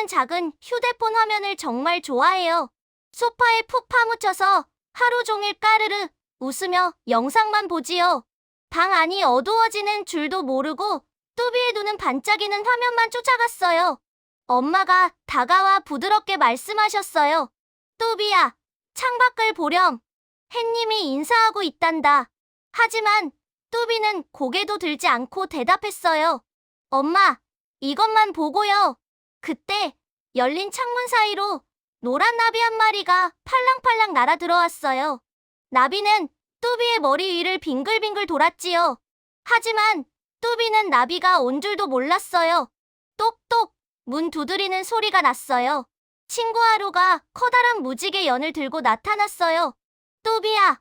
뚜비는 작은 휴대폰 화면을 정말 좋아해요. 소파에 푹 파묻혀서 하루 종일 까르르 웃으며 영상만 보지요. 방 안이 어두워지는 줄도 모르고 뚜비의 눈은 반짝이는 화면만 쫓아갔어요. 엄마가 다가와 부드럽게 말씀하셨어요. 뚜비야, 창밖을 보렴. 햇님이 인사하고 있단다. 하지만 뚜비는 고개도 들지 않고 대답했어요. 엄마, 이것만 보고요. 그때 열린 창문 사이로 노란 나비 한 마리가 팔랑팔랑 날아 들어왔어요. 나비는 뚜비의 머리 위를 빙글빙글 돌았지요. 하지만 뚜비는 나비가 온 줄도 몰랐어요. 똑똑 문 두드리는 소리가 났어요. 친구 하루가 커다란 무지개 연을 들고 나타났어요. 뚜비야,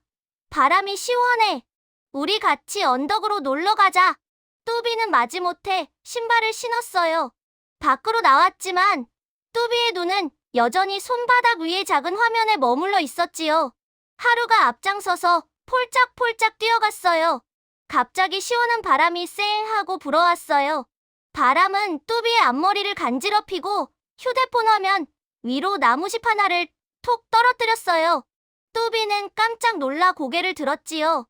바람이 시원해. 우리 같이 언덕으로 놀러 가자. 뚜비는 마지못해 신발을 신었어요. 밖으로 나왔지만 뚜비의 눈은 여전히 손바닥 위의 작은 화면에 머물러 있었지요. 하루가 앞장서서 폴짝폴짝 뛰어갔어요. 갑자기 시원한 바람이 쌩 하고 불어왔어요. 바람은 뚜비의 앞머리를 간지럽히고 휴대폰 화면 위로 나무십 하나를 톡 떨어뜨렸어요. 뚜비는 깜짝 놀라 고개를 들었지요.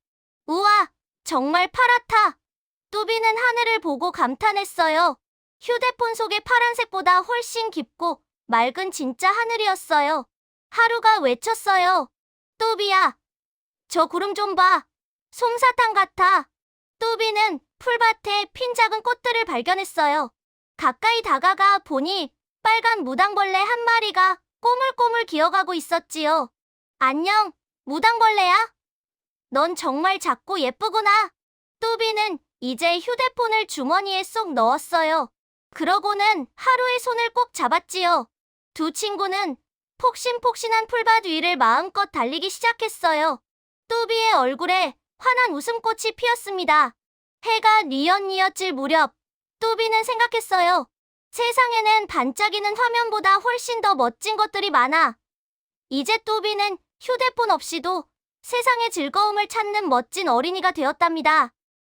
우와, 정말 파랗다. 뚜비는 하늘을 보고 감탄했어요. 휴대폰 속의 파란색보다 훨씬 깊고 맑은 진짜 하늘이었어요. 하루가 외쳤어요. 뚜비야, 저 구름 좀 봐. 솜사탕 같아. 뚜비는 풀밭에 핀 작은 꽃들을 발견했어요. 가까이 다가가 보니 빨간 무당벌레 한 마리가 꼬물꼬물 기어가고 있었지요. 안녕, 무당벌레야? 넌 정말 작고 예쁘구나. 뚜비는 이제 휴대폰을 주머니에 쏙 넣었어요. 그러고는 하루의 손을 꼭 잡았지요. 두 친구는 폭신폭신한 풀밭 위를 마음껏 달리기 시작했어요. 뚜비의 얼굴에 환한 웃음꽃이 피었습니다. 해가 뉘엿뉘엿질 무렵 뚜비는 생각했어요. 세상에는 반짝이는 화면보다 훨씬 더 멋진 것들이 많아. 이제 뚜비는 휴대폰 없이도 세상의 즐거움을 찾는 멋진 어린이가 되었답니다.